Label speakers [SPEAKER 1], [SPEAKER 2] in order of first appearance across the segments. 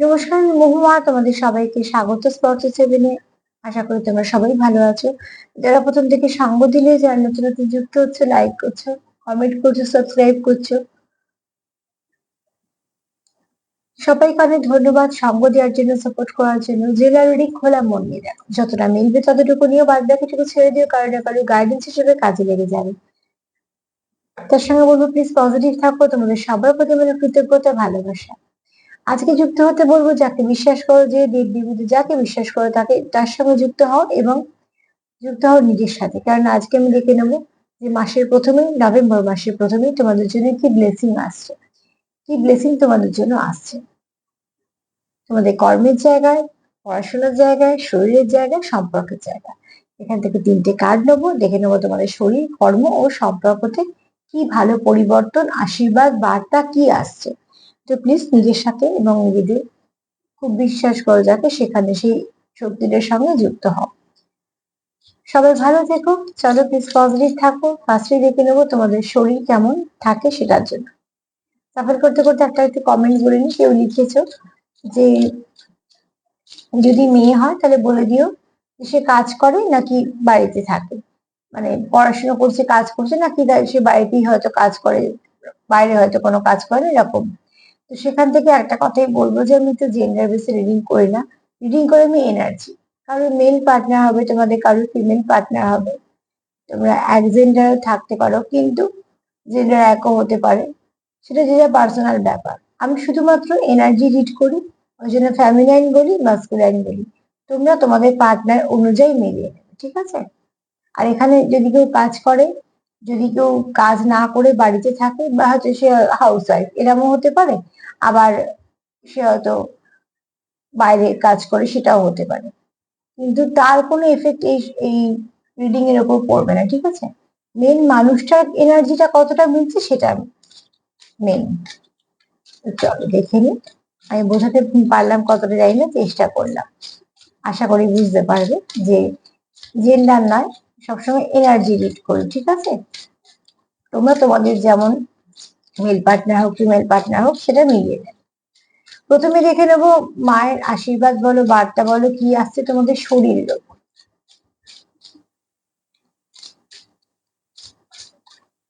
[SPEAKER 1] নমস্কার আমি মহুয়া, তোমাদের সবাইকে স্বাগত স্পর্শ সেভেনে আশা করি তোমরা সবাই ভালো আছো। যারা প্রথম থেকে সঙ্গ দিলে, যারা নতুন নতুন যুক্ত হচ্ছে লাইক করছ কমেন্ট করছ সাবস্ক্রাইব করছ। সবাইকে অনেক ধন্যবাদ সঙ্গ দেওয়ার জন্য সাপোর্ট করার জন্য। জেলার রিডিং খোলা মন নিয়ে দেখো। যতটা মিলবে ততটুকু নিয়েও বাদ বাকিটুকু ছেড়ে দিও, কারও না কারও গাইডেন্স হিসেবে কাজে লেগে যাবে। তার সঙ্গে বলব প্লিজ পজিটিভ থাকো। তোমাদের সবার প্রতি মানে কৃতজ্ঞতা, ভালোবাসা। আজকে যুক্ত হতে বলব যাকে বিশ্বাস করো যে দেব দেবীতে যাকে বিশ্বাস করো তাকে তার সঙ্গে যুক্ত হও এবং যুক্ত হও নিজের সাথে। কারণ আজকে আমি দেখে নেব যে মাসের প্রথমেই নভেম্বর মাসের প্রথমেই তোমাদের জন্য কি ব্লেসিং আসছে। কি ব্লেসিং তোমাদের জন্য আসছে? তোমাদের কর্মের জায়গায়, পড়াশোনার জায়গায়, শরীরের জায়গায়, সম্পর্কের জায়গায়। এখান থেকে তিনটে কার্ড নেব, দেখে নেব তোমাদের শরীর, কর্ম ও সম্পর্কতে কি ভালো পরিবর্তন, আশীর্বাদ, বার্তা কি আসছে। তো প্লিজ নিজের সাথে এবং নিজেদের খুব বিশ্বাস করো যাকে সেখানে সেই শক্তিদের সঙ্গে যুক্ত হও। সবাই ভালো থেকো। চলো প্লিজ পজিটিভ থাকো। ফার্স্টে দেখে নেব তোমাদের শরীর কেমন থাকে সেটার জন্য। সাফার করতে করতে একটা একটু কমেন্ট বলে নি কেউ লিখেছো যে যদি মেয়ে হয় তাহলে বলে দিও সে কাজ করে নাকি বাড়িতে থাকে। মানে পড়াশোনা করছে, কাজ করছে নাকি সে বাড়িতেই হয়তো কাজ করে, বাইরে হয়তো কোনো কাজ করে এরকম। তো সেখান থেকে একটা কথাই বলব যে, আমি তো জেন্ডার বেসে রিডিং করি না। রিডিং করে আমি এনার্জি কারোর মেল পার্টনার হবে, তোমাদের কারোর ফিমেল পার্টনার হবে। তোমরা এক জেন্ডার থাকতে পারো, কিন্তু জেন্ডার একও হতে পারে। সেটা যেটা পার্সোনাল ব্যাপার। আমি শুধুমাত্র এনার্জি রিড করি, ওই জন্য ফ্যামিলাইন বলি মাস্কুলাইন বলি। তোমরা তোমাদের পার্টনার অনুযায়ী মিলিয়ে নেবে, ঠিক আছে? আর এখানে যদি কেউ কাজ করে যদি কেউ কাজ না করে বাড়িতে থাকে বা হচ্ছে সে হাউস ওয়াইফ এরমও হতে পারে, আবার সে হয়তো বাইরে কাজ করে সেটাও হতে পারে। কিন্তু তার কোনো এফেক্ট এই এই রিডিং এর উপর পড়বে না, ঠিক আছে? মেন মানুষটার এনার্জিটা কতটা মিলছে সেটা মেন চলো দেখে নি আমি বোঝাতে পারলাম কতটা যাই না, চেষ্টা করলাম। আশা করি বুঝতে পারবে যে জেন্ডার নয় সবসময় এনার্জি রিড করি, ঠিক আছে? তোমরা তোমাদের যেমন মেল পার্টনার হোক ফিমেল পার্টনার হোক, সেটা মিলিয়ে নেবে প্রথমে দেখে নেব মায়ের আশীর্বাদ বলো, বার্তা বলো, কি আসছে তোমাদের শরীরের ওপর।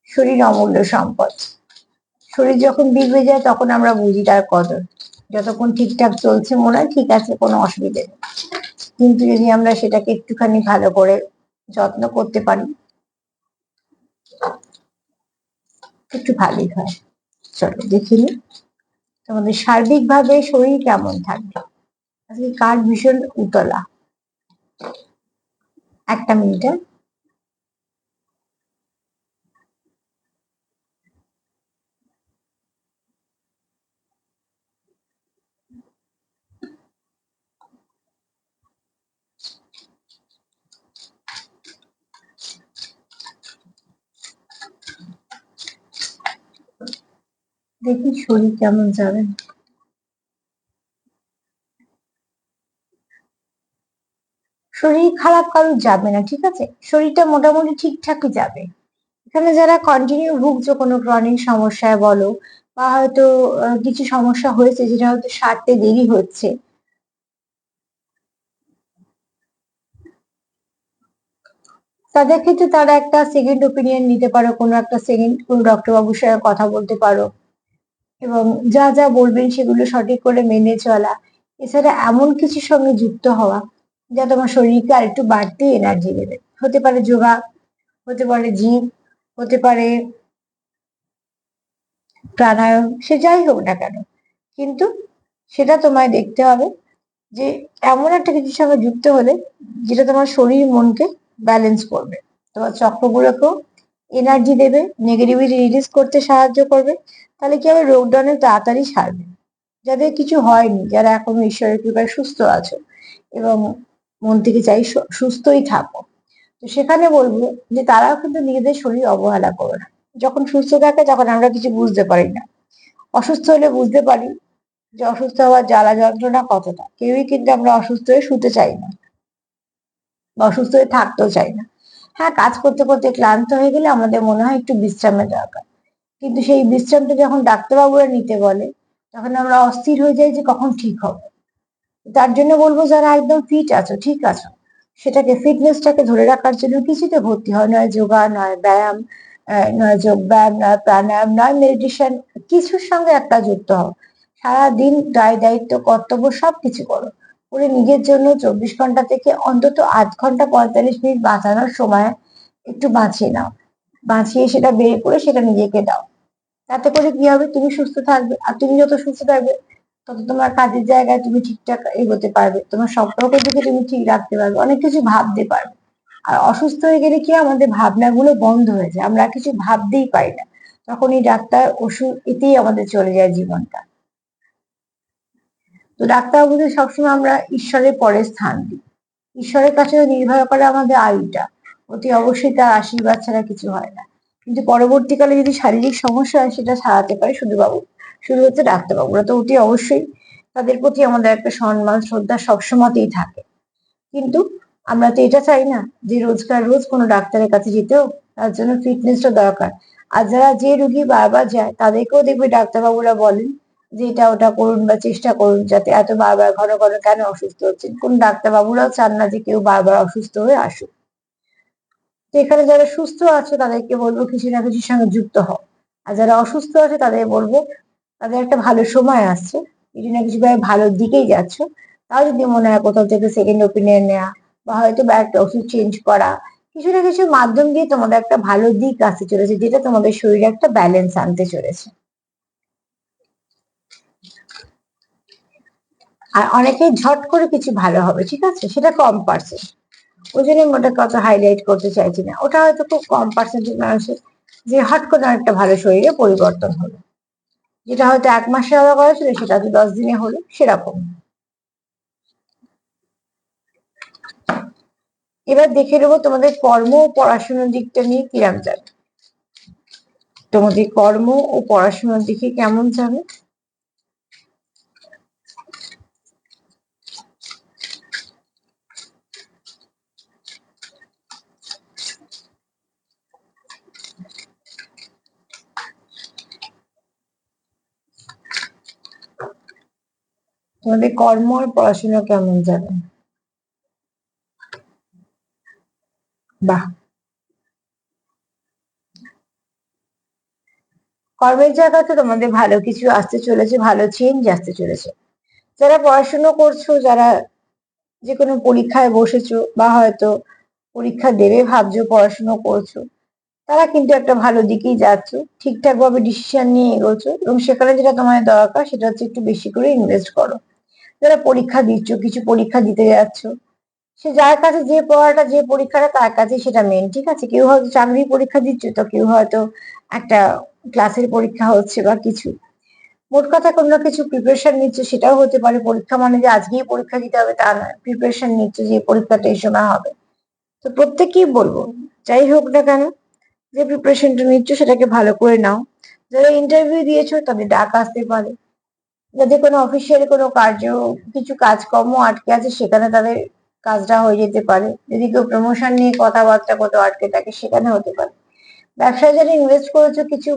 [SPEAKER 1] শরীর অমূল্য সম্পদ। শরীর যখন বিগড়ে যায়, তখন আমরা বুঝি তার কদর। যতক্ষণ ঠিকঠাক চলছে মনে হয়, ঠিক আছে, কোনো অসুবিধে নেই। কিন্তু যদি আমরা সেটাকে একটুখানি ভালো করে যত্ন করতে পারি। একটু ভালোই হয়। চলো, দেখে নি তোমাদের সার্বিকভাবে শরীর কেমন থাকবে? আজকে কার ভীষণ উতলা? একটা মিনিটে। দেখি শরীর কেমন যাবে। শরীর খারাপ কারোর যাবে না, ঠিক আছে? শরীরটা মোটামুটি ঠিকঠাকই যাবে। এখানে যারা কন্টিনিউ ভুগছো, কোনো ক্রনিক সমস্যায় বলো, বা হয়তো কিছু সমস্যা হয়েছে যেটা হয়তো সারতে দেরি হচ্ছে। তাদের ক্ষেত্রে তারা একটা সেকেন্ড ওপিনিয়ন নিতে পারো, কোনো একটা সেকেন্ড কোনো ডক্টরবাবুর সঙ্গে কথা বলতে পারো। এবং যা যা বলবেন সেগুলো সঠিক করে মেনে চলা। এছাড়া এমন কিছুর সঙ্গে যুক্ত হওয়া যা তোমার শরীরকে আরেকটু বাড়তি এনার্জি দেবে। হতে পারে যোগা, হতে পারে জিম হতে পারে প্রাণায়াম, সে যাই হোক না কেন। কিন্তু সেটা তোমায় দেখতে হবে যে এমন একটা কিছুর সঙ্গে যুক্ত হলে যেটা তোমার শরীর মনকে ব্যালেন্স করবে। তোমার চক্রগুলোকেও এনার্জি দেবে নেগেটিভিটি রিলিজ করতে সাহায্য করবে। তাহলে কি হবে রোগটা অনেক তাড়াতাড়ি সারবে? যাদের কিছু হয়নি, যারা এখন ঈশ্বরের কৃপায় সুস্থ আছো এবং মন থেকে চাই সুস্থই থাকো। তো সেখানে বলব যে তারাও কিন্তু নিজেদের শরীর অবহেলা করো না। যখন সুস্থ থাকে তখন আমরা কিছু বুঝতে পারি না। অসুস্থ হলে বুঝতে পারি যে অসুস্থ হওয়ার জ্বালা যন্ত্রণা কতটা। কেউই কিন্তু আমরা অসুস্থ হয়ে শুতে চাই না বা অসুস্থ হয়ে থাকতেও চাই না। হ্যাঁ কাজ করতে করতে ক্লান্ত হয়ে গেলে আমাদের মনে হয় একটু বিশ্রামের দরকার। কিন্তু সেই বিশ্রামটা যখন ডাক্তারবাবুরা নিতে বলে, তখন আমরা অস্থির হয়ে যাই যে কখন ঠিক হবে। তার জন্য বলব, যারা একদম ফিট আছো, ঠিক আছো, সেটাকে ফিটনেসটাকে ধরে রাখার জন্য কিছুতে ভর্তি হয় নয় যোগা, নয় ব্যায়াম নয় যোগ ব্যায়াম, নয় প্রাণায়াম, নয় মেডিটেশন কিছুর সঙ্গে একটা যুক্ত হও। সারাদিন দায়, দায়িত্ব, কর্তব্য সব কিছু করো। করে নিজের জন্য চব্বিশ ঘণ্টা থেকে অন্তত আধ ঘণ্টা পঁয়তাল্লিশ মিনিট বাঁচানোর সময় একটু বাঁচিয়ে নাও। বাঁচিয়ে সেটা বের করে সেটা নিজেকে দাও। তাতে করে কি হবে? তুমি সুস্থ থাকবে। আর তুমি যত সুস্থ থাকবে, তত তোমার কাজের জায়গায় তুমি ঠিকঠাক এগোতে পারবে। তোমার সম্পর্কের দিকে তুমি ঠিক রাখতে পারবে। অনেক কিছু ভাবতে পারবে। আর অসুস্থ হয়ে গেলে কি আমাদের ভাবনাগুলো বন্ধ হয়ে যায়। আমরা কিছু ভাবতেই পারি না। তখন এই ডাক্তার ওষুধ এতেই আমাদের চলে যায় জীবনটা। তো ডাক্তারবাবুদের সবসময় আমরা ঈশ্বরের পরে স্থান দিই। ঈশ্বরের কাছে নির্ভর করে আমাদের আয়ুটা। অতি অবশ্যই তার আশীর্বাদ ছাড়া কিছু হয় না। কিন্তু পরবর্তীকালে যদি শারীরিক সমস্যা হয়, সেটা সারাতে পারে শুধু বাবু শুধু হচ্ছে ডাক্তারবাবুরা তো অতি অবশ্যই তাদের প্রতি আমাদের একটা সম্মান, শ্রদ্ধা সবসময়তেই থাকে। কিন্তু আমরা তো এটা চাই না যে রোজকার রোজ কোনো ডাক্তারের কাছে যেতেও তার জন্য ফিটনেসটা দরকার। আর যারা যে রুগী বারবার যায়, তাদেরকেও দেখবে ডাক্তারবাবুরা বলেন যে এটা ওটা করুন বা চেষ্টা করুন যাতে এত বারবার ঘন ঘন কেন অসুস্থ হচ্ছেন। কোন ডাক্তারবাবুরাও চান না যে কেউ বারবার অসুস্থ হয়ে আসুক। তো এখানে যারা সুস্থ আছে, তাদেরকে বলব কিছু না কিছুর সঙ্গে যুক্ত হও। আর যারা অসুস্থ আছে, তাদের বলব তাদের একটা ভালো সময় আসছে। কিছু না কিছু ভাবে ভালোর দিকেই যাচ্ছ। তাও যদি মনে হয় কোথাও থেকে সেকেন্ড ওপিনিয়ন নেওয়া বা হয়তো বা একটা ওষুধ চেঞ্জ করা, কিছু না কিছু মাধ্যম দিয়ে তোমাদের একটা ভালো দিক আসতে চলেছে, যেটা তোমাদের শরীরে একটা ব্যালেন্স আনতে চলেছে। আর অনেকে ঝট করে কিছু ভালো হবে, ঠিক আছে? সেটা কম পার্সেন্ট ওই জন্য আমি ওটাকে অত হাইলাইট করতে চাইছি না। ওটা হয়তো খুব কম পার্সেন্টেজ মানুষের যে হট করে একটা ভালো শরীরে পরিবর্তন হলো। যেটা হয়তো এক মাসে আলাদা করা ছিল সেটা তো দশ দিনে হলো, সেরকম। এবার দেখে নেব তোমাদের কর্ম ও পড়াশোনার দিকটা নিয়ে কিরাম যাবে তোমাদের কর্ম ও পড়াশোনার দিকে কেমন যাবে তোমাদের কর্ম আর পড়াশোনা কেমন যাবে বাহ। কর্মের জায়গাতে তোমাদের ভালো কিছু আসতে চলেছে, ভালো চেঞ্জ আসতে চলেছে। যারা পড়াশুনো করছ, যারা যে কোনো পরীক্ষায় বসেছো বা হয়তো পরীক্ষা দেবে, ভাবছ পড়াশুনো করছ, তারা কিন্তু একটা ভালো দিকেই যাচ্ছ ঠিকঠাক ভাবে ডিসিশন নিয়ে এগোছো এবং সেখানে যেটা তোমাদের দরকার সেটা হচ্ছে একটু বেশি করে ইনভেস্ট করো। যারা পরীক্ষা দিচ্ছ, কিছু পরীক্ষা দিতে যাচ্ছ, সে যার কাছে যে পড়াটা, যে পরীক্ষাটা তার কাছে সেটা মেন ঠিক আছে? কেউ হয়তো চাকরির পরীক্ষা দিচ্ছে তো কেউ হয়তো একটা ক্লাসের পরীক্ষা হচ্ছে বা কিছু। মোট কথা কোনো কিছু প্রিপারেশন নিচ্ছে, সেটাও হতে পারে। পরীক্ষা মানে যে আজকেই পরীক্ষা দিতে হবে, তা নয়। প্রিপারেশন নিচ্ছে যে পরীক্ষাটা এই সময় হবে। তো প্রত্যেককেই বলব, যাই হোক না কেন, যে প্রিপারেশনটা নিচ্ছ সেটাকে ভালো করে নাও। যারা ইন্টারভিউ দিয়েছ, তাদের ডাক আসতে পারে। যাদের কোনো অফিসিয়াল কোনো কার্য, কিছু কাজকর্ম আটকে আছে, সেখানে তাদের কাজটা হয়ে যেতে পারে। যদি কেউ প্রমোশন নিয়ে কথাবার্তা কোথাও আটকে থাকে, সেখানে হতে পারে। ব্যবসায় যারা ইনভেস্ট করেছ, কিছু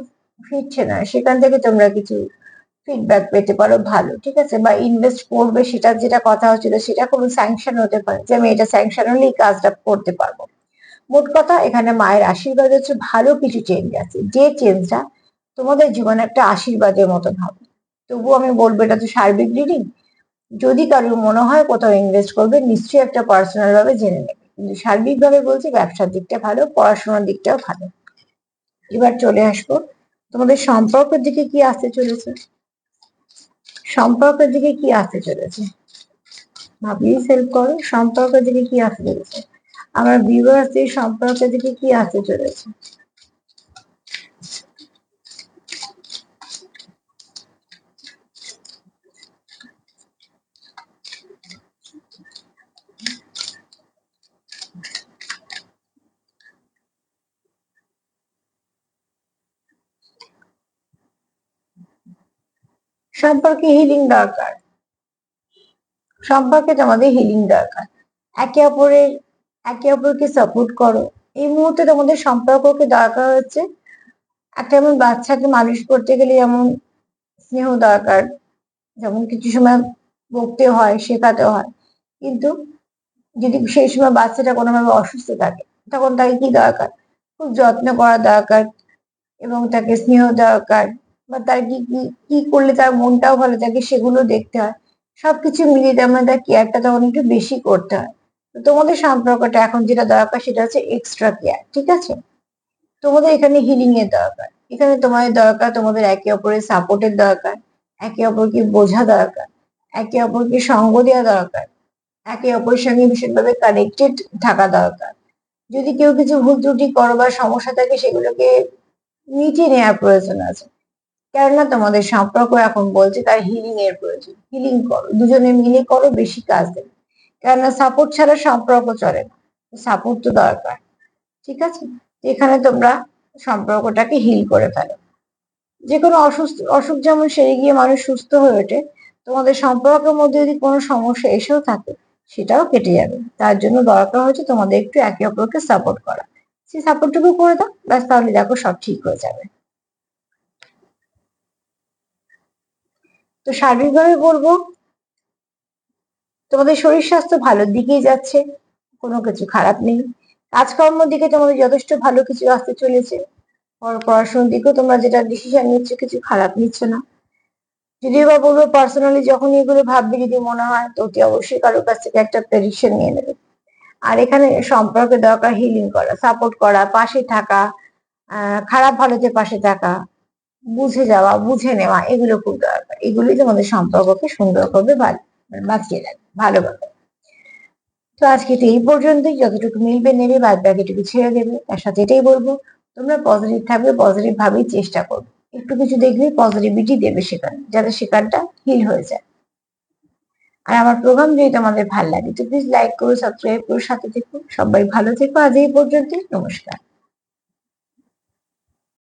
[SPEAKER 1] ফিরছে না। সেখান থেকে তোমরা কিছু ফিডব্যাক পেতে পারো, ভালো, ঠিক আছে? বা ইনভেস্ট করবে, সেটা যেটা কথা হচ্ছিল, সেটা কোনো স্যাংশন হতে পারে যে, আমি এটা স্যাংশন হলেই কাজটা করতে পারব। মোট কথা, এখানে মায়ের আশীর্বাদ হচ্ছে, ভালো কিছু চেঞ্জ আছে। যে চেঞ্জটা তোমাদের জীবনে একটা আশীর্বাদের মতন হবে। তবুও আমি বলব, এটা তো সার্বিক রিডিং যদি কারোর মনে হয় কোথাও ইনভেস্ট করবে, নিশ্চয়ই একটা পার্সোনাল ভাবে জেনে নেবে। কিন্তু সার্বিক ভাবে বলছি, ব্যবসার দিকটা ভালো, পড়াশোনার দিকটাও ভালো। এবার চলে আসব। তোমাদের সম্পর্কের দিকে কি আসতে চলেছে? সম্পর্কের দিকে কি আসতে চলেছে? ভাবিয়ে হেল্প করো, সম্পর্কের দিকে কি আসতে চলেছে? আমার ভিউয়ার্সদের সম্পর্কের দিকে কি আসতে চলেছে? সম্পর্কে হিলিং দরকার। সম্পর্কে তোমাদের হিলিং দরকার। একে অপরের, একে অপরকে সাপোর্ট করো। এই মুহূর্তে তোমাদের সম্পর্ককে দরকার হচ্ছে একটা এমন বাচ্চাকে মানুষ করতে গেলে যেমন স্নেহ দরকার, যেমন কিছু সময় বকতে হয়, শেখাতে হয়। কিন্তু যদি সেই সময় বাচ্চাটা কোনোভাবে অসুস্থ থাকে, তখন তাকে কি দরকার? খুব যত্ন করা দরকার এবং তাকে স্নেহ দরকার। বা তার কি কি করলে তার মনটাও ভালো থাকে সেগুলো দেখতে হয়। সবকিছু মিলিয়ে তেমন তার কেয়ারটা তখন একটু বেশি করতে হয়। তো তোমাদের সম্পর্কটা এখন যেটা দরকার সেটা হচ্ছে এক্সট্রা কেয়ার ঠিক আছে? তোমাদের এখানে হিলিং এর দরকার। এখানে তোমাদের দরকার, তোমাদের একে অপরের সাপোর্টের দরকার, একে অপরকে বোঝা দরকার, একে অপরকে সঙ্গ দেওয়া দরকার, একে অপরের সঙ্গে ভীষণভাবে কানেক্টেড থাকা দরকার। যদি কেউ কিছু ভুল ত্রুটি করো বা সমস্যা থাকে সেগুলোকে মিটিয়ে নেওয়ার প্রয়োজন আছে। কেননা তোমাদের সম্পর্ক এখন বলছে তার হিলিং এর প্রয়োজন। হিলিং করো, দুজনে মিলে করো, বেশি কাজ দেবে কেননা সাপোর্ট ছাড়া সম্পর্ক চলে না। সাপোর্ট তো দরকার, ঠিক আছে? এখানে তোমরা সম্পর্কটাকে হিল করে ফেলো। যে কোনো অসুস্থ, অসুখ যেমন সেরে গিয়ে মানুষ সুস্থ হয়ে ওঠে, তোমাদের সম্পর্কের মধ্যে যদি কোনো সমস্যা এসেও থাকে, সেটাও কেটে যাবে। তার জন্য দরকার হচ্ছে তোমাদের একটু একে অপরকে সাপোর্ট করা। সেই সাপোর্টটুকু করে দাও, ব্যাস তাহলে দেখো সব ঠিক হয়ে যাবে। তো সার্বিকভাবে বলব, তোমাদের শরীর স্বাস্থ্য ভালোর দিকেই যাচ্ছে, কোনো কিছু খারাপ নেই। কাজকর্মের দিকে তোমাদের যথেষ্ট ভালো কিছু আসতে চলেছে। পড়া- পড়াশোনার দিকেও তোমরা যেটা ডিসিশন নিচ্ছ কিছু খারাপ নিচ্ছ না। যদিও বা বলব পার্সোনালি যখন এগুলো ভাববে যদি মনে হয়, তো অতি অবশ্যই কারোর কাছ থেকে একটা প্রেডিকশন নিয়ে নেবে। আর এখানে সম্পর্কে দরকার হিলিং করা সাপোর্ট করা, পাশে থাকা খারাপ ভালোতে পাশে থাকা বুঝে যাওয়া, বুঝে নেওয়া, এগুলো খুব দরকার। এগুলোই তোমাদের সম্পর্ককে সুন্দর করবে বাঁচিয়ে রাখবে, ভালো ভালোভাবে তো আজকে তো এই পর্যন্তই। যতটুকু মিলবে নেবে, বাদ বাকিটুকু ছেড়ে দেবে। তার সাথে এটাই বলব, তোমরা পজিটিভ থাকবে পজিটিভ ভাবেই চেষ্টা করবে। একটু কিছু দেখবে পজিটিভিটি দেবে সেখানে যাতে সেখানটা হিল হয়ে যায়। আর আমার প্রোগ্রাম যদি তোমাদের ভালো লাগে, তো প্লিজ লাইক করো সাবস্ক্রাইব করো, সাথে থেকো। সবাই ভালো থেকো। আজ এই পর্যন্তই। নমস্কার।